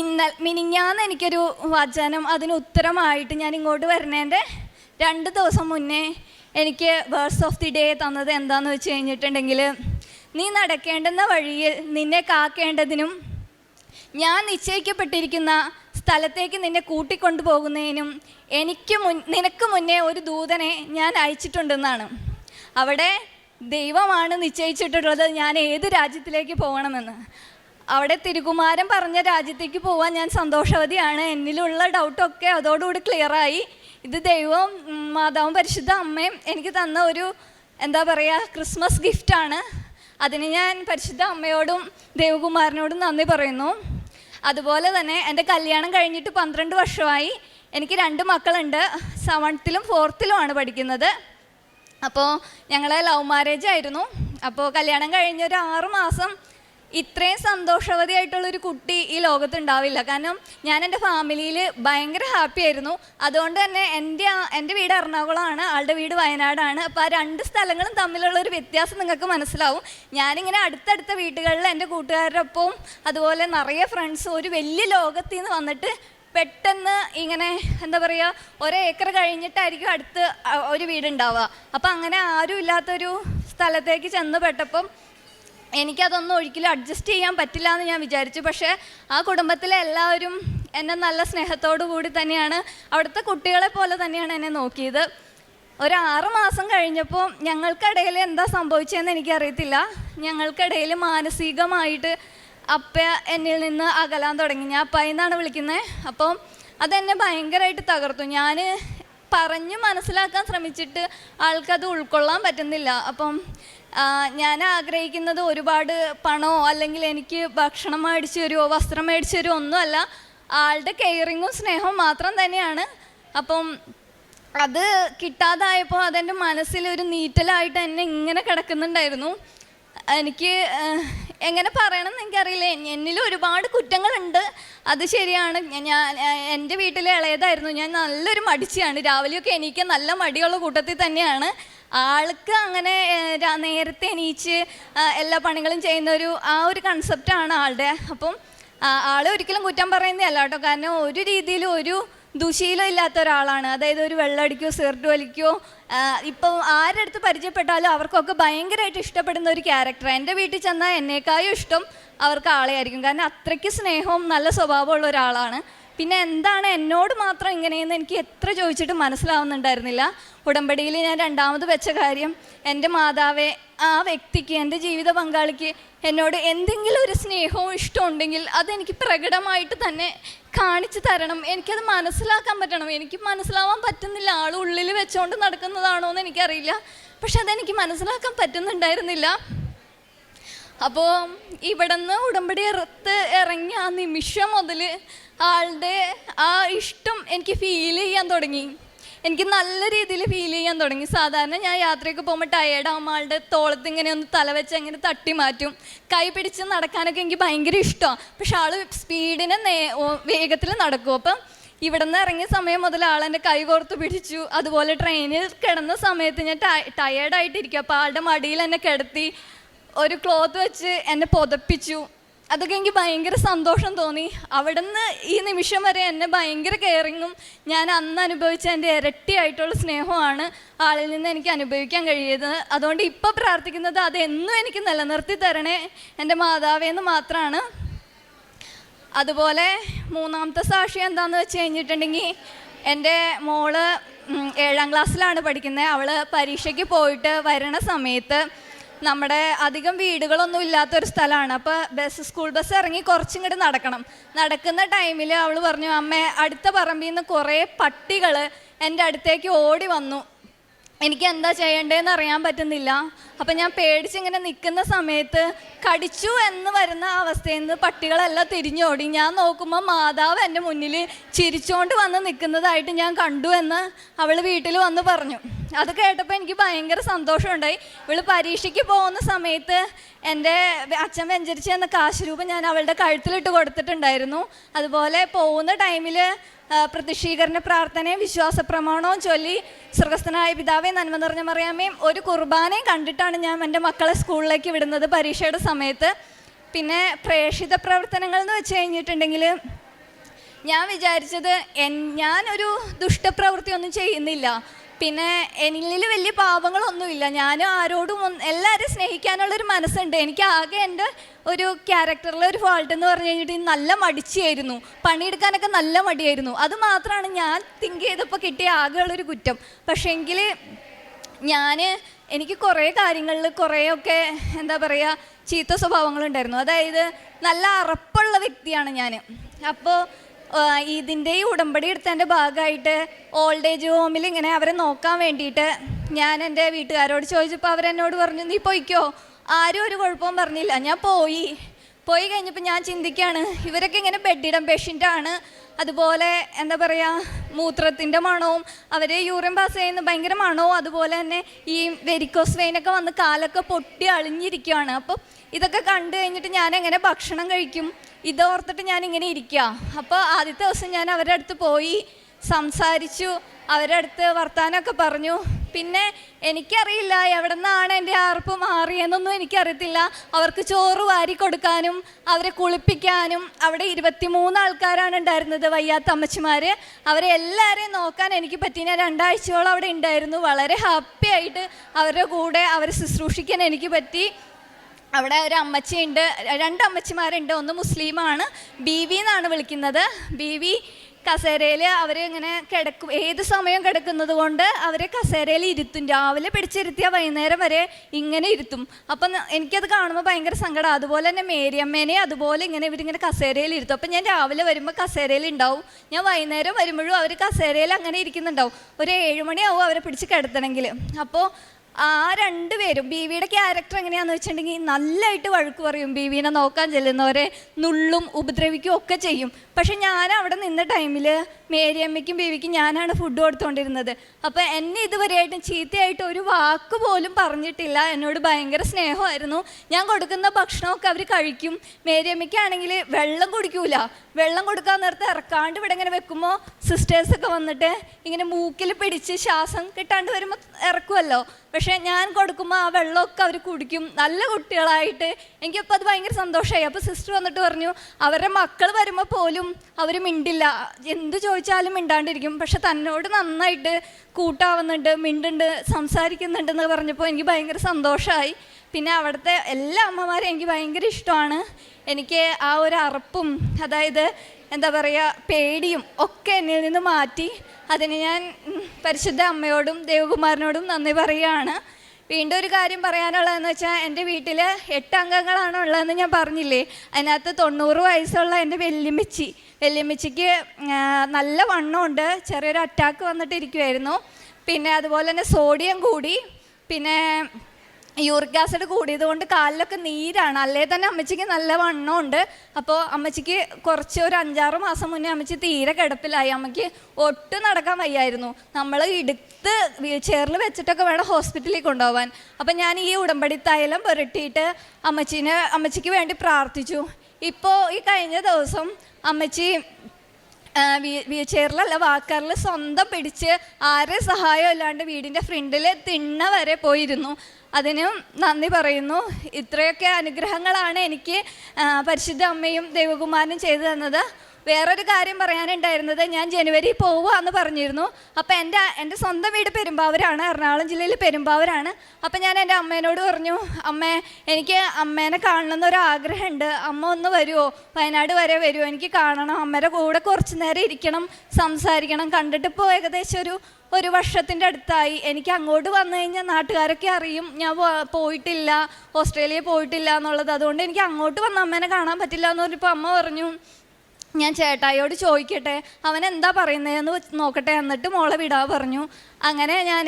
ഇന്ന മിനിഞ്ഞാന്ന് എനിക്കൊരു വചനം അതിന് ഉത്തരമായിട്ട് ഞാൻ ഇങ്ങോട്ട് വരുന്നതിന്റെ രണ്ട് ദിവസം മുന്നേ എനിക്ക് വേഴ്സ് ഓഫ് ദി ഡേ തന്നത് എന്താണെന്ന് വെച്ച് കഴിഞ്ഞിട്ടുണ്ടെങ്കിൽ നീ നടക്കേണ്ടുന്ന വഴിയിൽ നിന്നെ കാക്കേണ്ടതിനും ഞാൻ നിശ്ചയിക്കപ്പെട്ടിരിക്കുന്ന സ്ഥലത്തേക്ക് നിന്നെ കൂട്ടിക്കൊണ്ടുപോകുന്നതിനും എനിക്ക് മുൻ നിനക്ക് മുന്നേ ഒരു ദൂതനെ ഞാൻ അയച്ചിട്ടുണ്ടെന്നാണ്. അവിടെ ദൈവമാണ് നിശ്ചയിച്ചിട്ടുള്ളത് ഞാൻ ഏത് രാജ്യത്തിലേക്ക് പോകണമെന്ന്. അവിടെ തിരുകുമാരൻ പറഞ്ഞ രാജ്യത്തേക്ക് പോകാൻ ഞാൻ സന്തോഷവതിയാണ്. എന്നിലുള്ള ഡൗട്ടൊക്കെ അതോടുകൂടി ക്ലിയറായി. ഇത് ദൈവവും മാതാവും പരിശുദ്ധ അമ്മയും എനിക്ക് തന്ന ഒരു എന്താ പറയുക ക്രിസ്മസ് ഗിഫ്റ്റാണ്. അതിന് ഞാൻ പരിശുദ്ധ അമ്മയോടും ദേവകുമാരനോടും നന്ദി പറയുന്നു. അതുപോലെ തന്നെ എന്റെ കല്യാണം കഴിഞ്ഞിട്ട് പന്ത്രണ്ട് വർഷമായി എനിക്ക് രണ്ട് മക്കളുണ്ട്. സെവൻത്തിലും ഫോർത്തിലുമാണ് പഠിക്കുന്നത്. അപ്പോൾ ഞങ്ങൾ ലവ് മാരേജ് ആയിരുന്നു. അപ്പോൾ കല്യാണം കഴിഞ്ഞ ഒരു ആറ് മാസം ഇത്രയും സന്തോഷവതിയായിട്ടുള്ളൊരു കുട്ടി ഈ ലോകത്ത് ഉണ്ടാവില്ല കാരണം ഞാൻ എന്റെ ഫാമിലിയിൽ ഭയങ്കര ഹാപ്പി ആയിരുന്നു. അതുകൊണ്ട് തന്നെ എന്റെ എന്റെ വീട് എറണാകുളമാണ് ആളുടെ വീട് വയനാടാണ്. അപ്പോൾ ആ രണ്ട് സ്ഥലങ്ങളും തമ്മിലുള്ള ഒരു വ്യത്യാസം നിങ്ങൾക്ക് മനസ്സിലാവും. ഞാനിങ്ങനെ അടുത്തടുത്ത വീട്ടുകളിൽ എന്റെ കൂട്ടുകാരുടെ ഒപ്പവും അതുപോലെ നിറയെ ഫ്രണ്ട്സും ഒരു വലിയ ലോകത്തിൽ നിന്ന് വന്നിട്ട് പെട്ടെന്ന് ഇങ്ങനെ എന്താ പറയുക ഒരേ ഏക്കർ കഴിഞ്ഞിട്ടായിരിക്കും അടുത്ത് ഒരു വീടുണ്ടാവുക. അപ്പം അങ്ങനെ ആരും ഇല്ലാത്തൊരു സ്ഥലത്തേക്ക് ചെന്ന് പെട്ടപ്പം എനിക്കതൊന്നും ഒരിക്കലും അഡ്ജസ്റ്റ് ചെയ്യാൻ പറ്റില്ല എന്ന് ഞാൻ വിചാരിച്ചു. പക്ഷേ ആ കുടുംബത്തിലെ എല്ലാവരും എന്നെ നല്ല സ്നേഹത്തോടു കൂടി തന്നെയാണ് അവിടുത്തെ കുട്ടികളെ പോലെ തന്നെയാണ് എന്നെ നോക്കിയത്. ഒരു ആറ് മാസം കഴിഞ്ഞപ്പോൾ ഞങ്ങൾക്കിടയിൽ എന്താ സംഭവിച്ചതെന്ന് എനിക്കറിയത്തില്ല. ഞങ്ങൾക്കിടയിൽ മാനസികമായിട്ട് അപ്പ എന്നിൽ നിന്ന് അകലാൻ തുടങ്ങി. ഞാൻ അപ്പ എന്നാണ് വിളിക്കുന്നത് അപ്പം അതെന്നെ ഭയങ്കരമായിട്ട് തകർത്തു. ഞാൻ പറഞ്ഞ് മനസ്സിലാക്കാൻ ശ്രമിച്ചിട്ട് ആൾക്കത് ഉൾക്കൊള്ളാൻ പറ്റുന്നില്ല. അപ്പം ഞാൻ ആഗ്രഹിക്കുന്നത് ഒരുപാട് പണമോ അല്ലെങ്കിൽ എനിക്ക് ഭക്ഷണം മേടിച്ചു തരുമോ വസ്ത്രം മേടിച്ചു തരുമോ ഒന്നുമല്ല ആളുടെ കെയറിങ്ങും സ്നേഹവും മാത്രം തന്നെയാണ്. അപ്പം അത് കിട്ടാതായപ്പോൾ അതെന്റെ മനസ്സിൽ ഒരു നീറ്റലായിട്ട് എന്നെ ഇങ്ങനെ കിടക്കുന്നുണ്ടായിരുന്നു. എനിക്ക് എങ്ങനെ പറയണം എന്ന് എനിക്കറിയില്ല. എന്നിൽ ഒരുപാട് കുറ്റങ്ങളുണ്ട്. അത് ശരിയാണ്. ഞാൻ എന്റെ വീട്ടിലെ ഇളയതായിരുന്നു. ഞാൻ നല്ലൊരു മടിച്ചിയാണ് രാവിലെയൊക്കെ എനിക്ക് നല്ല മടിയുള്ള കൂട്ടത്തിൽ തന്നെയാണ്. ആൾക്ക് അങ്ങനെ നേരത്തെ എണീച്ച് എല്ലാ പണികളും ചെയ്യുന്ന ഒരു ആ ഒരു കൺസെപ്റ്റാണ് ആളുടെ. അപ്പം ആൾ ഒരിക്കലും കുറ്റം പറയുന്നതല്ല കേട്ടോ. കാരണം ഒരു രീതിയിലും ഒരു ദുശീലം ഇല്ലാത്ത ഒരാളാണ്. അതായത് ഒരു വെള്ളമടിക്കോ സിഗരറ്റ് വലിക്കോ ഇപ്പം ആരുടെ അടുത്ത് പരിചയപ്പെട്ടാലും അവർക്കൊക്കെ ഭയങ്കരമായിട്ട് ഇഷ്ടപ്പെടുന്ന ഒരു ക്യാരക്ടർ എന്റെ വീട്ടിൽ ചെന്നാൽ എന്നേക്കാളും ഇഷ്ടം അവർക്ക് ആളെയായിരിക്കും. കാരണം അത്രയ്ക്ക് സ്നേഹവും നല്ല സ്വഭാവമുള്ള ഒരാളാണ്. പിന്നെ എന്താണ് എന്നോട് മാത്രം ഇങ്ങനെയെന്ന് എനിക്ക് എത്ര ചോദിച്ചിട്ട് മനസ്സിലാവുന്നുണ്ടായിരുന്നില്ല. ഉടമ്പടിയിൽ ഞാൻ രണ്ടാമത് വെച്ച കാര്യം എന്റെ മാതാവെ ആ വ്യക്തിക്ക് എന്റെ ജീവിത പങ്കാളിക്ക് എന്നോട് എന്തെങ്കിലും ഒരു സ്നേഹവും ഇഷ്ടവും ഉണ്ടെങ്കിൽ അതെനിക്ക് പ്രകടമായിട്ട് തന്നെ കാണിച്ചു തരണം. എനിക്കത് മനസ്സിലാക്കാൻ പറ്റണം. എനിക്ക് മനസ്സിലാവാൻ പറ്റുന്നില്ല. ആൾ ഉള്ളിൽ വെച്ചുകൊണ്ട് നടക്കുന്നതാണോ എന്ന് എനിക്കറിയില്ല. പക്ഷെ അതെനിക്ക് മനസ്സിലാക്കാൻ പറ്റുന്നുണ്ടായിരുന്നില്ല. അപ്പോൾ ഇവിടുന്ന് ഉടമ്പടി ഇറത്ത് ഇറങ്ങിയ ആ നിമിഷം മുതൽ ആളുടെ ആ ഇഷ്ടം എനിക്ക് ഫീൽ ചെയ്യാൻ തുടങ്ങി. എനിക്ക് നല്ല രീതിയിൽ ഫീൽ ചെയ്യാൻ തുടങ്ങി. സാധാരണ ഞാൻ യാത്രയൊക്കെ പോകുമ്പോൾ ടയേർഡാകുമ്പോൾ ആളുടെ തോളത്ത് ഇങ്ങനെ ഒന്ന് തല വെച്ച് അങ്ങനെ തട്ടി മാറ്റും. കൈ പിടിച്ച് നടക്കാനൊക്കെ എനിക്ക് ഭയങ്കര ഇഷ്ടമാണ് പക്ഷെ ആൾ സ്പീഡിന് നേ വേഗത്തിൽ നടക്കും. അപ്പം ഇവിടെ നിന്ന് ഇറങ്ങിയ സമയം മുതൽ ആളെന്റെ കൈ കോർത്ത് പിടിച്ചു. അതുപോലെ ട്രെയിനിൽ കിടന്ന സമയത്ത് ഞാൻ ടയേർഡായിട്ടിരിക്കും അപ്പോൾ ആളുടെ മടിയിൽ എന്നെ കിടത്തി ഒരു ക്ലോത്ത് വെച്ച് എന്നെ പുതപ്പിച്ചു. അതൊക്കെ എനിക്ക് ഭയങ്കര സന്തോഷം തോന്നി. അവിടുന്ന് ഈ നിമിഷം വരെ എന്നെ ഭയങ്കര കെയറിങ്ങും ഞാൻ അന്ന് അനുഭവിച്ച എന്റെ ഇരട്ടിയായിട്ടുള്ള സ്നേഹമാണ് ആളിൽ നിന്ന് എനിക്ക് അനുഭവിക്കാൻ കഴിയത്. അതുകൊണ്ട് ഇപ്പോൾ പ്രാർത്ഥിക്കുന്നത് അതെന്നും എനിക്ക് നിലനിർത്തി തരണേ. എന്റെ മാതാവേന്ന് മാത്രമാണ് അതുപോലെ മൂന്നാമത്തെ സാക്ഷി എന്താണെന്ന് വെച്ച് കഴിഞ്ഞിട്ടുണ്ടെങ്കിൽ എന്റെ മോൾ ഏഴാം ക്ലാസ്സിലാണ് പഠിക്കുന്നത് അവൾ പരീക്ഷയ്ക്ക് പോയിട്ട് വരണ സമയത്ത് നമ്മുടെ അധികം വീടുകളൊന്നും ഇല്ലാത്തൊരു സ്ഥലമാണ്. അപ്പോൾ ബസ് സ്കൂൾ ബസ് ഇറങ്ങി കുറച്ചിങ്ങോട്ട് നടക്കണം. നടക്കുന്ന ടൈമിൽ അവൾ പറഞ്ഞു അമ്മേ അടുത്ത പറമ്പിൽ നിന്ന് കുറേ പട്ടികൾ എന്റെ അടുത്തേക്ക് ഓടി വന്നു. എനിക്ക് എന്താ ചെയ്യേണ്ടതെന്ന് അറിയാൻ പറ്റുന്നില്ല. അപ്പം ഞാൻ പേടിച്ചിങ്ങനെ നിൽക്കുന്ന സമയത്ത് കടിച്ചു എന്ന് വരുന്ന അവസ്ഥയിൽ നിന്ന് പട്ടികളെല്ലാം തിരിഞ്ഞോടി. ഞാൻ നോക്കുമ്പോൾ മാതാവ് എന്റെ മുന്നിൽ ചിരിച്ചോണ്ട് വന്ന് നിൽക്കുന്നതായിട്ട് ഞാൻ കണ്ടു എന്ന് അവൾ വീട്ടിൽ വന്ന് പറഞ്ഞു. അത് കേട്ടപ്പോൾ എനിക്ക് ഭയങ്കര സന്തോഷമുണ്ടായി. ഇവൾ പരീക്ഷയ്ക്ക് പോകുന്ന സമയത്ത് എന്റെ അച്ഛൻ വെഞ്ചരിച്ച് എന്ന കാശ് രൂപം ഞാൻ അവളുടെ കഴുത്തിലിട്ട് കൊടുത്തിട്ടുണ്ടായിരുന്നു. അതുപോലെ പോകുന്ന ടൈമിൽ പ്രതിഷീകരണ പ്രാർത്ഥനയും വിശ്വാസ പ്രമാണവും ചൊല്ലി സ്വർഗസ്ഥനായ പിതാവേ നന്മ നിറഞ്ഞ മറിയാമേയും ഒരു കുർബാനയും കണ്ടിട്ടാണ് ഞാൻ എന്റെ മക്കളെ സ്കൂളിലേക്ക് വിടുന്നത് പരീക്ഷയുടെ സമയത്ത്. പിന്നെ പ്രേക്ഷിത പ്രവർത്തനങ്ങൾ എന്ന് വെച്ച് കഴിഞ്ഞിട്ടുണ്ടെങ്കിൽ ഞാൻ വിചാരിച്ചത് എൻ ഞാനൊരു ദുഷ്ടപ്രവൃത്തി ഒന്നും ചെയ്യുന്നില്ല. പിന്നെ എന്നിൽ വലിയ പാപങ്ങളൊന്നുമില്ല. ഞാനും ആരോടും എല്ലാവരും സ്നേഹിക്കാനുള്ളൊരു മനസ്സുണ്ട്. എനിക്ക് ആകെ എന്റെ ഒരു ക്യാരക്ടറിലെ ഒരു ഫോൾട്ട് എന്ന് പറഞ്ഞു കഴിഞ്ഞിട്ട് നല്ല മടിച്ചായിരുന്നു. പണിയെടുക്കാനൊക്കെ നല്ല മടിയായിരുന്നു. അത് മാത്രമാണ് ഞാൻ തിങ്ക് ചെയ്തപ്പോൾ കിട്ടിയ ആകെയുള്ളൊരു കുറ്റം. പക്ഷേ എങ്കിൽ ഞാൻ എനിക്ക് കുറേ കാര്യങ്ങളിൽ കുറേയൊക്കെ എന്താ പറയുക ചീത്ത സ്വഭാവങ്ങളുണ്ടായിരുന്നു. അതായത് നല്ല അറപ്പുള്ള വ്യക്തിയാണ് ഞാൻ. അപ്പോൾ ഇതിന്റെ ഈ ഉടമ്പടി എടുത്തതിന്റെ ഭാഗമായിട്ട് ഓൾഡ് ഏജ് ഹോമിൽ ഇങ്ങനെ അവരെ നോക്കാൻ വേണ്ടിയിട്ട് ഞാൻ എന്റെ വീട്ടുകാരോട് ചോദിച്ചപ്പോൾ അവരെന്നോട് പറഞ്ഞു നീ പോയിക്കോ? ആരും ഒരു കുഴപ്പവും പറഞ്ഞില്ല. ഞാൻ പോയി. പോയി കഴിഞ്ഞപ്പോൾ ഞാൻ ചിന്തിക്കുകയാണ് ഇവരൊക്കെ ഇങ്ങനെ ബെഡിടം പേഷ്യന്റാണ്. അതുപോലെ എന്താ പറയുക മൂത്രത്തിന്റെ മണവും അവർ യൂറിൻ പാസ് ചെയ്യുന്ന ഭയങ്കര മണവും അതുപോലെ തന്നെ ഈ വെരിക്കോസ് വെയിനൊക്കെ വന്ന് കാലൊക്കെ പൊട്ടി അളിഞ്ഞിരിക്കുകയാണ്. അപ്പോൾ ഇതൊക്കെ കണ്ടു കഴിഞ്ഞിട്ട് ഞാൻ എങ്ങനെ ഭക്ഷണം കഴിക്കും? ഇതോർത്തിട്ട് ഞാൻ ഇങ്ങനെ ഇരിക്കുക അപ്പോൾ ആദ്യത്തെ ദിവസം ഞാൻ അവരുടെ അടുത്ത് പോയി സംസാരിച്ചു അവരുടെ അടുത്ത് വർത്തമാനമൊക്കെ പറഞ്ഞു. പിന്നെ എനിക്കറിയില്ല എവിടെ നിന്നാണ് എന്റെ ആർപ്പ് മാറിയെന്നൊന്നും എനിക്കറിയത്തില്ല. അവർക്ക് ചോറ് വാരി കൊടുക്കാനും അവരെ കുളിപ്പിക്കാനും. അവിടെ ഇരുപത്തിമൂന്ന് ആൾക്കാരാണ് ഉണ്ടായിരുന്നത് വയ്യാത്ത അമ്മച്ചിമാർ അവരെ എല്ലാവരെയും നോക്കാൻ എനിക്ക് പറ്റി ഞാൻ രണ്ടാഴ്ചയോളം അവിടെ ഉണ്ടായിരുന്നു. വളരെ ഹാപ്പി ആയിട്ട് അവരുടെ കൂടെ അവരെ ശുശ്രൂഷിക്കാൻ എനിക്ക് പറ്റി. അവിടെ ഒരു അമ്മച്ചിയുണ്ട് രണ്ട് അമ്മച്ചിമാരുണ്ട്. ഒന്ന് മുസ്ലിമാണ് ബി വി എന്നാണ് വിളിക്കുന്നത്. ബി വി കസേരയിൽ അവർ ഇങ്ങനെ കിടക്കും ഏത് സമയം കിടക്കുന്നത് കൊണ്ട് അവരെ കസേരയിൽ ഇരുത്തും. രാവിലെ പിടിച്ചിരുത്തിയാൽ വൈകുന്നേരം വരെ ഇങ്ങനെ ഇരുത്തും. അപ്പം എനിക്കത് കാണുമ്പോൾ ഭയങ്കര സങ്കടം. അതുപോലെ തന്നെ മേരിയമ്മേനെ അതുപോലെ ഇങ്ങനെ ഇവരിങ്ങനെ കസേരയിൽ ഇരുത്തും. അപ്പം ഞാൻ രാവിലെ വരുമ്പോൾ കസേരയിൽ ഉണ്ടാവും. ഞാൻ വൈകുന്നേരം വരുമ്പോഴും അവർ കസേരയിൽ അങ്ങനെ ഇരിക്കുന്നുണ്ടാവും. ഒരു ഏഴുമണിയാവും അവരെ പിടിച്ച് കിടത്തണമെങ്കിൽ അപ്പോൾ ആ രണ്ടുപേരും ബീവിയുടെ ക്യാരക്ടർ എങ്ങനെയാന്ന് വെച്ചിട്ടുണ്ടെങ്കിൽ നല്ലതായിട്ട് വഴക്ക് പറയും. ബീവിനെ നോക്കാൻ ചെല്ലുന്നവരെ നുള്ളും ഉപദ്രവിക്കും ഒക്കെ ചെയ്യും. പക്ഷെ ഞാൻ അവിടെ നിന്ന ടൈമിൽ മേരിയമ്മയ്ക്കും ബീവിക്കും ഞാനാണ് ഫുഡ് കൊടുത്തുകൊണ്ടിരുന്നത് അപ്പോൾ എന്നെ ഇതുവരെയായിട്ടും ചീത്തയായിട്ട് ഒരു വാക്ക് പോലും പറഞ്ഞിട്ടില്ല. എന്നോട് ഭയങ്കര സ്നേഹമായിരുന്നു. ഞാൻ കൊടുക്കുന്ന ഭക്ഷണമൊക്കെ അവർ കഴിക്കും. മേരിയമ്മയ്ക്കാണെങ്കിൽ വെള്ളം കുടിക്കൂല. വെള്ളം കൊടുക്കാൻ നേരത്തെ ഇറക്കാണ്ട് ഇവിടെ ഇങ്ങനെ വെക്കുമ്പോൾ സിസ്റ്റേഴ്സൊക്കെ വന്നിട്ട് ഇങ്ങനെ മൂക്കിൽ പിടിച്ച് ശ്വാസം കിട്ടാണ്ട് വരുമ്പോൾ ഇറക്കുമല്ലോ പക്ഷേ ഞാൻ കൊടുക്കുമ്പോൾ ആ വെള്ളമൊക്കെ അവർ കുടിക്കും. നല്ല കുട്ടികളായിട്ട്. എനിക്കപ്പോൾ അത് ഭയങ്കര സന്തോഷമായി അപ്പോൾ സിസ്റ്റർ വന്നിട്ട് പറഞ്ഞു അവരുടെ മക്കൾ വരുമ്പോൾ പോലും അവർ മിണ്ടില്ല. എന്ത് ചോദിച്ചാലും മിണ്ടാണ്ടിരിക്കും. പക്ഷെ തന്നോട് നന്നായിട്ട് കൂട്ടാവുന്നുണ്ട് മിണ്ടുണ്ട് സംസാരിക്കുന്നുണ്ടെന്ന് പറഞ്ഞപ്പോൾ എനിക്ക് ഭയങ്കര സന്തോഷമായി പിന്നെ അവിടുത്തെ എല്ലാ അമ്മമാരും എനിക്ക് ഭയങ്കര ഇഷ്ടമാണ്. എനിക്ക് ആ ഒരു അറപ്പും അതായത് എന്താ പറയുക പേടിയും ഒക്കെ എന്നിൽ നിന്ന് മാറ്റി അതിന് ഞാൻ പരിശുദ്ധ അമ്മയോടും ദേവകുമാരനോടും നന്ദി പറയുകയാണ്. വീണ്ടും ഒരു കാര്യം പറയാനുള്ളതെന്ന് വെച്ചാൽ എന്റെ വീട്ടിൽ എട്ട് അംഗങ്ങളാണ് ഉള്ളതെന്ന് ഞാൻ പറഞ്ഞില്ലേ? അതിനകത്ത് തൊണ്ണൂറ് വയസ്സുള്ള എന്റെ വെല്ലുമിച്ചി. വെല്ലുമിച്ചിക്ക് നല്ല വണ്ണമുണ്ട്. ചെറിയൊരു അറ്റാക്ക് വന്നിട്ടിരിക്കുമായിരുന്നു പിന്നെ അതുപോലെ തന്നെ സോഡിയം കൂടി. പിന്നെ യൂറിക് ആസിഡ് കൂടിയത് കൊണ്ട് കാലിലൊക്കെ നീരാണ്. അല്ലേ തന്നെ അമ്മച്ചിക്ക് നല്ല വണ്ണമുണ്ട്. അപ്പോൾ അമ്മച്ചിക്ക് കുറച്ച് ഒരു അഞ്ചാറ് മാസം മുന്നേ അമ്മച്ചി തീരെ കിടപ്പിലായി. അമ്മയ്ക്ക് ഒട്ടും നടക്കാൻ വയ്യായിരുന്നു. നമ്മൾ എടുത്ത് ചെയറിൽ വെച്ചിട്ടൊക്കെ വേണം ഹോസ്പിറ്റലിൽ കൊണ്ടുപോകാൻ അപ്പം ഞാൻ ഈ ഉടമ്പടി തൈലം പുരട്ടിയിട്ട് അമ്മച്ചീനെ അമ്മച്ചിക്ക് വേണ്ടി പ്രാർത്ഥിച്ചു. ഇപ്പോൾ ഈ കഴിഞ്ഞ ദിവസം അമ്മച്ചി വീൽ ചെയറിലല്ല വാക്കറിൽ സ്വന്തം പിടിച്ച് ആരെ സഹായം ഇല്ലാണ്ട് വീടിന്റെ ഫ്രണ്ടിൽ തിണ്ണ വരെ പോയിരുന്നു. അതിനും നന്ദി പറയുന്നു. ഇത്രയൊക്കെ അനുഗ്രഹങ്ങളാണ് എനിക്ക് പരിശുദ്ധ അമ്മയും ദേവകുമാരനും ചെയ്തു തന്നത്. വേറൊരു കാര്യം പറയാനുണ്ടായിരുന്നത് ഞാൻ ജനുവരി പോവുകയെന്ന് പറഞ്ഞിരുന്നു. അപ്പോൾ എന്റെ എന്റെ സ്വന്തം വീട് പെരുമ്പാവൂരാണ് എറണാകുളം ജില്ലയിൽ പെരുമ്പാവൂരാണ്. അപ്പോൾ ഞാൻ എന്റെ അമ്മേനോട് പറഞ്ഞു അമ്മേ എനിക്ക് അമ്മേനെ കാണണം എന്നൊരാഗ്രഹമുണ്ട് അമ്മ ഒന്ന് വരുമോ വയനാട് വരെ വരുമോ എനിക്ക് കാണണം. അമ്മയുടെ കൂടെ കുറച്ച് നേരം ഇരിക്കണം സംസാരിക്കണം. കണ്ടിട്ട് ഇപ്പോൾ ഏകദേശം ഒരു ഒരു വർഷത്തിന്റെ അടുത്തായി. എനിക്ക് അങ്ങോട്ട് വന്നു കഴിഞ്ഞാൽ നാട്ടുകാരൊക്കെ അറിയും ഞാൻ പോയിട്ടില്ല ഓസ്ട്രേലിയ പോയിട്ടില്ല എന്നുള്ളത്. അതുകൊണ്ട് എനിക്ക് അങ്ങോട്ട് വന്ന അമ്മേനെ കാണാൻ പറ്റില്ല എന്ന് പറഞ്ഞപ്പോൾ അമ്മ പറഞ്ഞു ഞാൻ ചേട്ടായിയോട് ചോദിക്കട്ടെ അവൻ എന്താ പറയുന്നതെന്ന് നോക്കട്ടെ എന്നിട്ട് മോളെ വിടാ പറഞ്ഞു. അങ്ങനെ ഞാൻ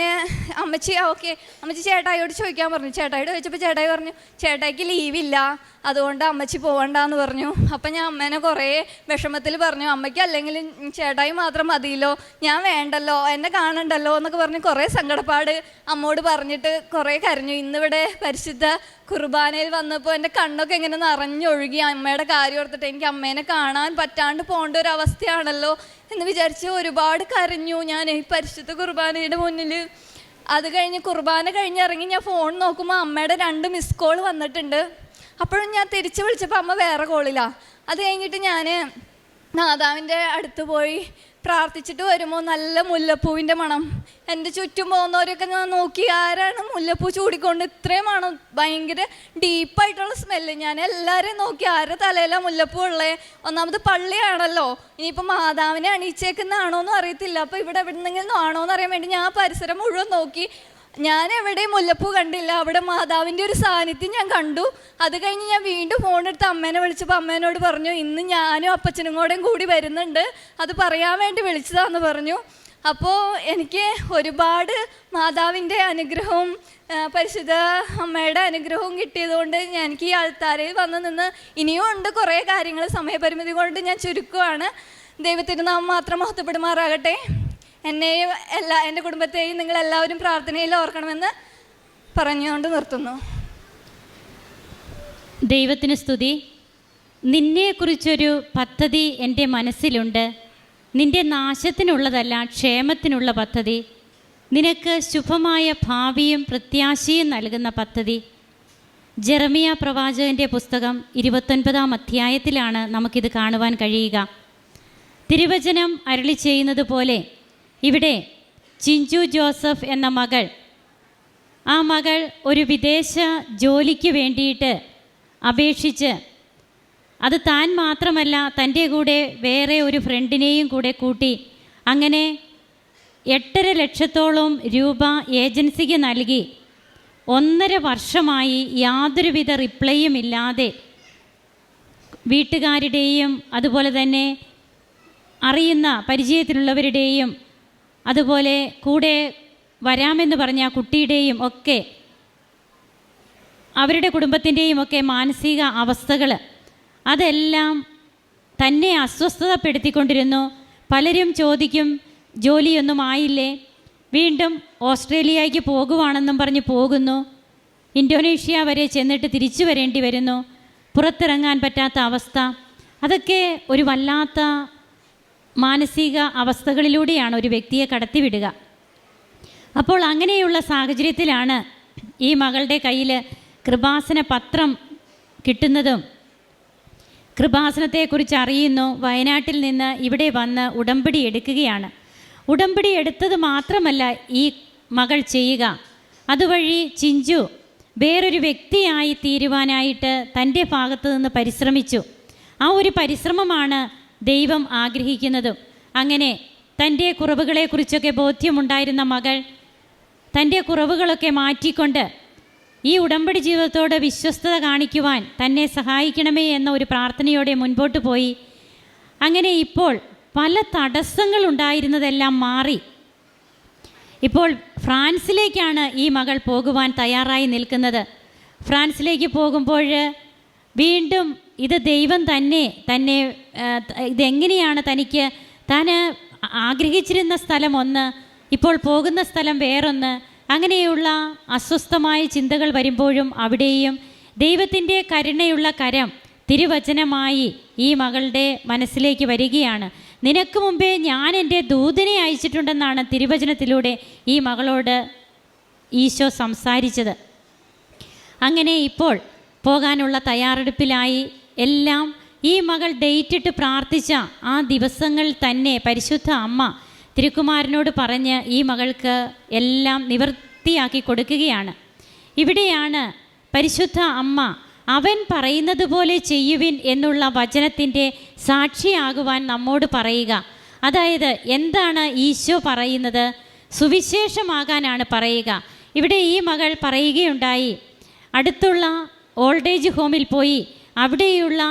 അമ്മച്ചി ഓക്കെ. അമ്മച്ചി ചേട്ടായിയോട് ചോദിക്കാൻ പറഞ്ഞു. ചേട്ടായിയോട് ചോദിച്ചപ്പോൾ ചേട്ടായി പറഞ്ഞു ചേട്ടായിക്ക് ലീവില്ല. അതുകൊണ്ട് അമ്മച്ചി പോകണ്ടെന്ന് പറഞ്ഞു. അപ്പം ഞാൻ അമ്മേനെ കുറേ വിഷമത്തിൽ പറഞ്ഞു. അമ്മയ്ക്ക് അല്ലെങ്കിൽ ചേട്ടായി മാത്രം മതിയല്ലോ. ഞാൻ വേണ്ടല്ലോ. എന്നെ കാണണ്ടല്ലോ. എന്നൊക്കെ പറഞ്ഞ് കുറേ സങ്കടപ്പാട് അമ്മോട് പറഞ്ഞിട്ട് കുറേ കരഞ്ഞു. ഇന്നിവിടെ പരിശുദ്ധ കുർബാനയിൽ വന്നപ്പോൾ എന്റെ കണ്ണൊക്കെ ഇങ്ങനെ നിറഞ്ഞൊഴുകി അമ്മയുടെ കാര്യം ഓർത്തിട്ട് എനിക്ക് അമ്മേനെ കാണാൻ പറ്റാണ്ട് പോകേണ്ട ഒരു അവസ്ഥയാണല്ലോ എന്ന് വിചാരിച്ച് ഒരുപാട് കരഞ്ഞു. ഞാൻ ഈ പരിശുദ്ധ കുർബാനയുടെ മുന്നിൽ അത് കഴിഞ്ഞ് കുർബാന കഴിഞ്ഞിറങ്ങി ഞാൻ ഫോൺ നോക്കുമ്പോൾ അമ്മയുടെ രണ്ട് മിസ് കോൾ വന്നിട്ടുണ്ട്. അപ്പോഴും ഞാൻ തിരിച്ച് വിളിച്ചപ്പോൾ അമ്മ വേറെ കോളിലാണ് അത് കഴിഞ്ഞിട്ട് ഞാൻ നാദാവിന്റെ അടുത്ത് പോയി പ്രാർത്ഥിച്ചിട്ട് വരുമ്പോൾ നല്ല മുല്ലപ്പൂവിന്റെ മണം. എന്റെ ചുറ്റും പോകുന്നവരൊക്കെ ഞാൻ നോക്കി ആരാണ് മുല്ലപ്പൂ ചൂടിക്കൊണ്ട് ഇത്രയും മണം? ഭയങ്കര ഡീപ്പായിട്ടുള്ള സ്മെല്ല്. ഞാൻ എല്ലാവരെയും നോക്കി ആരുടെ തലയിലാണ് മുല്ലപ്പൂ ഉള്ളത് ഒന്നാമത് പള്ളിയാണല്ലോ. ഇനിയിപ്പോൾ മാതാവിനെ അണിയിച്ചേക്കുന്നതാണോ എന്നും അറിയത്തില്ല. അപ്പോൾ ഇവിടെ എവിടെ നിന്നെങ്കിലും ആണോ എന്ന് അറിയാൻ വേണ്ടി ഞാൻ പരിസരം മുഴുവൻ നോക്കി. ഞാൻ എവിടെ മുല്ലപ്പൂ കണ്ടില്ല. അവിടെ മാതാവിന്റെ ഒരു സാന്നിധ്യം ഞാൻ കണ്ടു. അത് കഴിഞ്ഞ് ഞാൻ വീണ്ടും ഫോണെടുത്ത് അമ്മേനെ വിളിച്ചപ്പോൾ അമ്മേനോട് പറഞ്ഞു ഇന്ന് ഞാനും അപ്പച്ചനും കൂടെയും കൂടി വരുന്നുണ്ട്. അത് പറയാൻ വേണ്ടി വിളിച്ചതാന്ന് പറഞ്ഞു. അപ്പോൾ എനിക്ക് ഒരുപാട് മാതാവിന്റെ അനുഗ്രഹവും പരിശുദ്ധ അമ്മയുടെ അനുഗ്രഹവും കിട്ടിയതുകൊണ്ട് എനിക്ക് ഈ ആൾത്താരയിൽ വന്ന് നിന്ന് ഇനിയും ഉണ്ട് കുറേ കാര്യങ്ങൾ സമയപരിമിതി കൊണ്ട് ഞാൻ ചുരുക്കുവാണ്. ദൈവത്തിന്റെ നാം മാത്രം മഹത്വപ്പെടുമാറാകട്ടെ. എന്നെയും എല്ലാ എന്റെ കുടുംബത്തെയും നിങ്ങൾ എല്ലാവരും പ്രാർത്ഥനയിൽ ഓർക്കണമെന്ന് പറഞ്ഞുകൊണ്ട് നിർത്തുന്നു. ദൈവത്തിന് സ്തുതി. നിന്നെക്കുറിച്ചൊരു പദ്ധതി എന്റെ മനസ്സിലുണ്ട്. നിന്റെ നാശത്തിനുള്ളതല്ല ക്ഷേമത്തിനുള്ള പദ്ധതി. നിനക്ക് ശുഭമായ ഭാവിയും പ്രത്യാശയും നൽകുന്ന പദ്ധതി. ജെറമിയ പ്രവാചകന്റെ പുസ്തകം ഇരുപത്തൊൻപതാം അധ്യായത്തിലാണ് നമുക്കിത് കാണുവാൻ കഴിയുക. തിരുവചനം അരളി ചെയ്യുന്നത് പോലെ ഇവിടെ ചിഞ്ചു ജോസഫ് എന്ന മകൾ. ആ മകൾ ഒരു വിദേശ ജോലിക്ക് വേണ്ടിയിട്ട് അപേക്ഷിച്ച് അത് താൻ മാത്രമല്ല തന്റെ കൂടെ വേറെ ഒരു ഫ്രണ്ടിനെയും കൂടെ കൂട്ടി അങ്ങനെ എട്ടര ലക്ഷത്തോളം രൂപ ഏജൻസിക്ക് നൽകി. ഒന്നര വർഷമായി യാതൊരുവിധ റിപ്ലൈയും ഇല്ലാതെ വീട്ടുകാരുടെയും അതുപോലെ തന്നെ അറിയുന്ന പരിചയത്തിലുള്ളവരുടെയും അതുപോലെ കൂടെ വരാമെന്ന് പറഞ്ഞ ആ കുട്ടിയുടെയും ഒക്കെ അവരുടെ കുടുംബത്തിന്റെയും ഒക്കെ മാനസിക അവസ്ഥകൾ അതെല്ലാം തന്നെ അസ്വസ്ഥതപ്പെടുത്തിക്കൊണ്ടിരുന്നു. പലരും ചോദിക്കും ജോലിയൊന്നും ആയില്ലേ? വീണ്ടും ഓസ്ട്രേലിയയ്ക്ക് പോകുവാണെന്നും പറഞ്ഞ് പോകുന്നു. ഇന്തോനേഷ്യ വരെ ചെന്നിട്ട് തിരിച്ചു വരേണ്ടി വരുന്നു. പുറത്തിറങ്ങാൻ പറ്റാത്ത അവസ്ഥ. അതൊക്കെ ഒരു വല്ലാത്ത മാനസിക അവസ്ഥകളിലൂടെയാണ് ഒരു വ്യക്തിയെ കടത്തിവിടുക. അപ്പോൾ അങ്ങനെയുള്ള സാഹചര്യത്തിലാണ് ഈ മകളുടെ കയ്യിൽ കൃപാസന പത്രം കിട്ടുന്നതും കൃപാസനത്തെക്കുറിച്ച് അറിയുന്നു. വയനാട്ടിൽ നിന്ന് ഇവിടെ വന്ന് ഉടമ്പടി എടുക്കുകയാണ്. ഉടമ്പടി എടുത്തത് മാത്രമല്ല ഈ മകൾ ചെയ്യുക. അതുവഴി ചിഞ്ചു വേറൊരു വ്യക്തിയായി തീരുവാനായിട്ട് തന്റെ ഭാഗത്തു നിന്ന് പരിശ്രമിച്ചു. ആ ഒരു പരിശ്രമമാണ് ദൈവം ആഗ്രഹിക്കുന്നതും. അങ്ങനെ തന്റെ കുറവുകളെക്കുറിച്ചൊക്കെ ബോധ്യമുണ്ടായിരുന്ന മകൾ തന്റെ കുറവുകളൊക്കെ മാറ്റിക്കൊണ്ട് ഈ ഉടമ്പടി ജീവിതത്തോട് വിശ്വസ്തത കാണിക്കുവാൻ തന്നെ സഹായിക്കണമേ എന്ന ഒരു പ്രാർത്ഥനയോടെ മുൻപോട്ട് പോയി. അങ്ങനെ ഇപ്പോൾ പല തടസ്സങ്ങളുണ്ടായിരുന്നതെല്ലാം മാറി. ഇപ്പോൾ ഫ്രാൻസിലേക്കാണ് ഈ മകൾ പോകുവാൻ തയ്യാറായി നിൽക്കുന്നത്. ഫ്രാൻസിലേക്ക് പോകുമ്പോൾ വീണ്ടും ഇത് ദൈവം തന്നെ തന്നെ ഇതെങ്ങനെയാണ് തനിക്ക് താൻ ആഗ്രഹിച്ചിരുന്ന സ്ഥലം ഒന്ന് ഇപ്പോൾ പോകുന്ന സ്ഥലം വേറൊന്ന് അങ്ങനെയുള്ള അസ്വസ്ഥമായ ചിന്തകൾ വരുമ്പോഴും അവിടെയും ദൈവത്തിന്റെ കരുണയുള്ള കരം തിരുവചനമായി ഈ മകളുടെ മനസ്സിലേക്ക് വരികയാണ്. നിനക്ക് മുമ്പേ ഞാൻ എന്റെ ദൂതനെ അയച്ചിട്ടുണ്ടെന്നാണ് തിരുവചനത്തിലൂടെ ഈ മകളോട് ഈശോ സംസാരിച്ചത്. അങ്ങനെ ഇപ്പോൾ പോകാനുള്ള തയ്യാറെടുപ്പിലായി എല്ലാം ഈ മകൾ ഡേറ്റിട്ട് പ്രാർത്ഥിച്ച ആ ദിവസങ്ങൾ തന്നെ പരിശുദ്ധ അമ്മ തിരുക്കുമാരനോട് പറഞ്ഞ് ഈ മകൾക്ക് എല്ലാം നിവൃത്തിയാക്കി കൊടുക്കുകയാണ്. ഇവിടെയാണ് പരിശുദ്ധ അമ്മ അവൻ പറയുന്നത് പോലെ ചെയ്യുവിൻ എന്നുള്ള വചനത്തിന്റെ സാക്ഷിയാകുവാൻ നമ്മോട് പറയുക. അതായത് എന്താണ് ഈശോ പറയുന്നത്? സുവിശേഷമാകാനാണ് പറയുക. ഇവിടെ ഈ മകൾ പറയുകയുണ്ടായി. അടുത്തുള്ള ഓൾഡ് ഏജ് ഹോമിൽ പോയി. അവിടെയുള്ള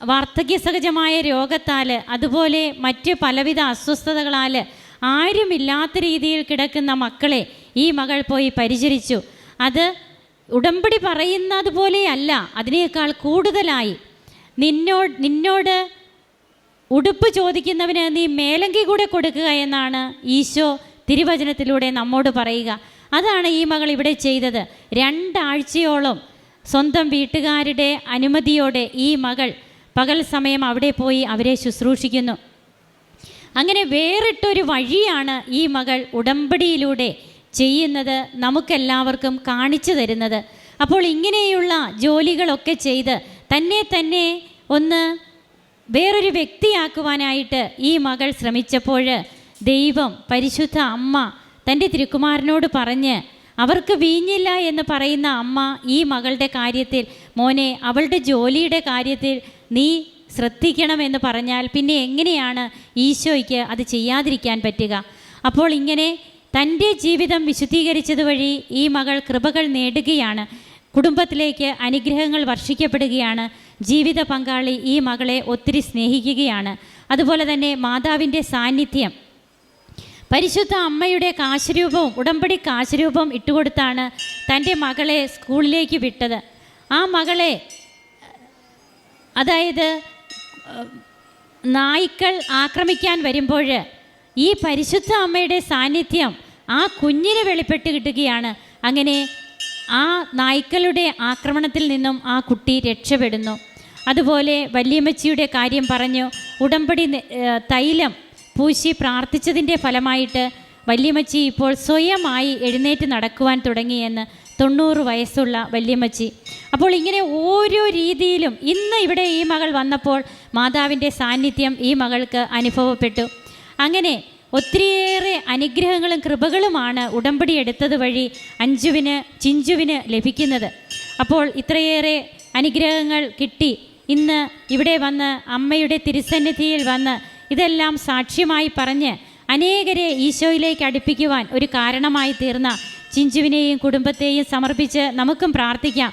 വാർദ്ധക്യസഹജമായ രോഗത്താൽ അതുപോലെ മറ്റ് പലവിധ അസ്വസ്ഥതകളാൽ ആരുമില്ലാത്ത രീതിയിൽ കിടക്കുന്ന മക്കളെ ഈ മകൾ പോയി പരിചരിച്ചു. അത് ഉടമ്പടി പറയുന്നത് പോലെയല്ല അതിനേക്കാൾ കൂടുതലായി. നിന്നോട് നിന്നോട് ഉടുപ്പ് ചോദിക്കുന്നവന് നീ മേലങ്കി കൂടെ കൊടുക്കുക എന്നാണ് ഈശോ തിരുവചനത്തിലൂടെ നമ്മോട് പറയുക. അതാണ് ഈ മകൾ ഇവിടെ ചെയ്തത്. രണ്ടാഴ്ചയോളം സ്വന്തം വീട്ടുകാരുടെ അനുമതിയോടെ ഈ മകൾ പകൽ സമയം അവിടെ പോയി അവരെ ശുശ്രൂഷിക്കുന്നു. അങ്ങനെ വേറിട്ടൊരു വഴിയാണ് ഈ മകൾ ഉടമ്പടിയിലൂടെ ചെയ്യുന്നത് നമുക്കെല്ലാവർക്കും കാണിച്ചു തരുന്നത്. അപ്പോൾ ഇങ്ങനെയുള്ള ജോലികളൊക്കെ ചെയ്ത് തന്നെ തന്നെ ഒന്ന് വേറൊരു വ്യക്തിയാക്കുവാനായിട്ട് ഈ മകൾ ശ്രമിച്ചപ്പോൾ ദൈവം പരിശുദ്ധ അമ്മ തന്റെ തിരുക്കുമാരനോട് പറഞ്ഞ് അവർക്ക് വീഞ്ഞില്ല എന്ന് പറയുന്ന അമ്മ ഈ മകളുടെ കാര്യത്തിൽ മോനെ അവളുടെ ജോലിയുടെ കാര്യത്തിൽ നീ ശ്രദ്ധിക്കണമെന്ന് പറഞ്ഞാൽ പിന്നെ എങ്ങനെയാണ് ഈശോയ്ക്ക് അത് ചെയ്യാതിരിക്കാൻ പറ്റുക? അപ്പോൾ ഇങ്ങനെ തന്റെ ജീവിതം വിശുദ്ധീകരിച്ചത് വഴി ഈ മകൾ കൃപകൾ നേടുകയാണ്. കുടുംബത്തിലേക്ക് അനുഗ്രഹങ്ങൾ വർഷിക്കപ്പെടുകയാണ്. ജീവിത പങ്കാളി ഈ മകളെ ഒത്തിരി സ്നേഹിക്കുകയാണ്. അതുപോലെ തന്നെ മാതാവിന്റെ സാന്നിധ്യം. പരിശുദ്ധ അമ്മയുടെ കാശരൂപവും ഉടമ്പടി കാശരൂപം ഇട്ടുകൊടുത്താണ് തന്റെ മകളെ സ്കൂളിലേക്ക് വിട്ടത്. ആ മകളെ അതായത് നായ്ക്കൾ ആക്രമിക്കാൻ വരുമ്പോൾ ഈ പരിശുദ്ധ അമ്മയുടെ സാന്നിധ്യം ആ കുഞ്ഞിനെ വെളിപ്പെട്ട് കിട്ടുകയാണ്. അങ്ങനെ ആ നായ്ക്കളുടെ ആക്രമണത്തിൽ നിന്നും ആ കുട്ടി രക്ഷപ്പെടുന്നു. അതുപോലെ വല്യമ്മച്ചിയുടെ കാര്യം പറഞ്ഞു. ഉടമ്പടി തൈലം പൂശി പ്രാർത്ഥിച്ചതിന്റെ ഫലമായിട്ട് വല്യമ്മച്ചി ഇപ്പോൾ സ്വയമായി എഴുന്നേറ്റ് നടക്കുവാൻ തുടങ്ങിയെന്ന് തൊണ്ണൂറ് വയസ്സുള്ള വല്യമ്മച്ചി. അപ്പോൾ ഇങ്ങനെ ഓരോ രീതിയിലും ഇന്ന് ഇവിടെ ഈ മകൾ വന്നപ്പോൾ മാതാവിന്റെ സാന്നിധ്യം ഈ മകൾക്ക് അനുഭവപ്പെട്ടു. അങ്ങനെ ഒത്തിരിയേറെ അനുഗ്രഹങ്ങളും കൃപകളുമാണ് ഉടമ്പടി എടുത്തത് വഴി അഞ്ചുവിന് ചിഞ്ചുവിന് ലഭിക്കുന്നത്. അപ്പോൾ ഇത്രയേറെ അനുഗ്രഹങ്ങൾ കിട്ടി. ഇന്ന് ഇവിടെ വന്ന് അമ്മയുടെ തിരുസന്നിധിയിൽ വന്ന് ഇതെല്ലാം സാക്ഷ്യമായി പറഞ്ഞ് അനേകരെ ഈശോയിലേക്ക് അടുപ്പിക്കുവാൻ ഒരു കാരണമായി തീർന്ന ചിഞ്ചുവിനെയും കുടുംബത്തെയും സമർപ്പിച്ച് നമുക്കും പ്രാർത്ഥിക്കാം.